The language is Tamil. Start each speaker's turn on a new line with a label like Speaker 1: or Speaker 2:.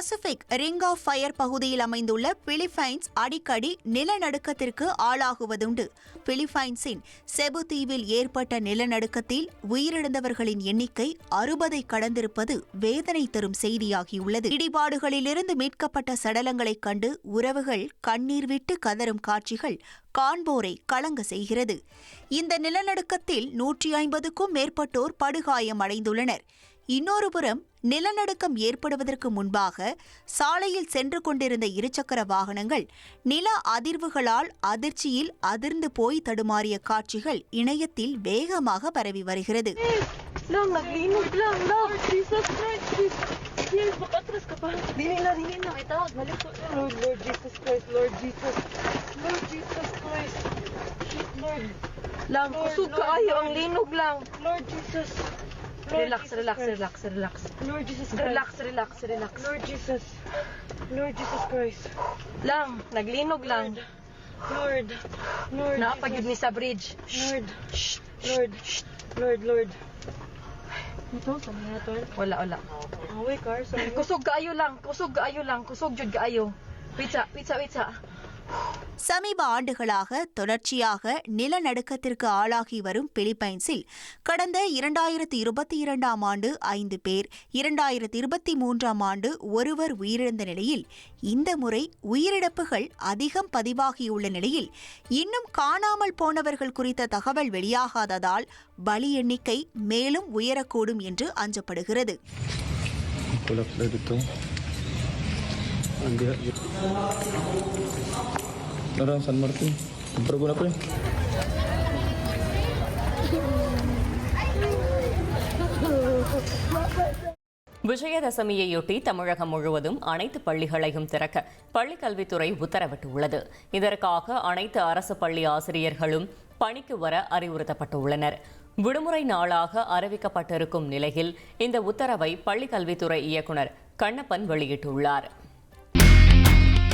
Speaker 1: பசிபிக் ரிங் ஆஃப் ஃபயர் பகுதியில் அமைந்துள்ள பிலிப்பைன்ஸ் அடிக்கடி நிலநடுக்கத்திற்கு ஆளாகுவதுண்டு. பிலிப்பைன்ஸின் செபு தீவில் ஏற்பட்ட நிலநடுக்கத்தில் உயிரிழந்தவர்களின் எண்ணிக்கை அறுபதை கடந்திருப்பது வேதனை தரும் செய்தியாகியுள்ளது. இடிபாடுகளிலிருந்து மீட்கப்பட்ட சடலங்களைக் கண்டு உறவுகள் கண்ணீர் விட்டு கதறும் காட்சிகள் காண்போரை கலங்க செய்கிறது. இந்த நிலநடுக்கத்தில் நூற்றி ஐம்பதுக்கும் மேற்பட்டோர் படுகாயமடைந்துள்ளனர். இன்னொரு புறம் நிலநடுக்கம் ஏற்படுவதற்கு முன்பாக சாலையில் சென்று கொண்டிருந்த இருசக்கர வாகனங்கள் நில அதிர்வுகளால் அதிர்ச்சியில் அதிர்ந்து போய் தடுமாறிய காட்சிகள் இணையத்தில் வேகமாக பரவி வருகிறது
Speaker 2: Lang, kusog kaayo,
Speaker 3: Lord.
Speaker 2: ang linog lang.
Speaker 3: Lord Jesus. Lord
Speaker 2: Relax,
Speaker 3: Jesus
Speaker 2: relax,
Speaker 3: Christ.
Speaker 2: relax, relax.
Speaker 3: Lord Jesus Christ.
Speaker 2: Relax, relax, relax.
Speaker 3: Lord Jesus. Lord Jesus Christ.
Speaker 2: Lang, naglinog lang.
Speaker 3: Lord. Lord.
Speaker 2: Naapagid ni sa bridge.
Speaker 3: Lord. Lord. Lord, Lord. Ito, sa mga to.
Speaker 2: Wala, wala.
Speaker 3: Away, car. Sa
Speaker 2: Kusog kaayo lang, kusog kaayo lang, kusog jud kaayo. Pizza, pizza, pizza.
Speaker 1: சமீப ஆண்டுகளாக தொடர்ச்சியாக நிலநடுக்கத்திற்கு ஆளாகி வரும் பிலிப்பைன்ஸில் கடந்த இரண்டாயிரத்தி இருபத்தி இரண்டாம் ஆண்டு ஐந்து பேர் இரண்டாயிரத்தி இருபத்தி மூன்றாம் ஆண்டு ஒருவர் உயிரிழந்த நிலையில் இந்த முறை உயிரிழப்புகள் அதிகம் பதிவாகியுள்ள நிலையில் இன்னும் காணாமல் போனவர்கள் குறித்த தகவல் வெளியாகாததால் பலி எண்ணிக்கை மேலும் உயரக்கூடும் என்று அஞ்சப்படுகிறது.
Speaker 4: Kulap Tara, San Martin. Bago na pre.
Speaker 5: விஜயதசமியையொட்டி தமிழகம் முழுவதும் அனைத்து பள்ளிகளையும் திறக்க பள்ளிக்கல்வித்துறை உத்தரவிட்டுள்ளது இதற்காக அனைத்து அரசு பள்ளி ஆசிரியர்களும் பணிக்கு வர அறிவுறுத்தப்பட்டுள்ளனர் விடுமுறை நாளாக அறிவிக்கப்பட்டிருக்கும் நிலையில் இந்த உத்தரவை பள்ளிக்கல்வித்துறை கல்வித்துறை இயக்குனர் கண்ணப்பன் வெளியிட்டுள்ளார்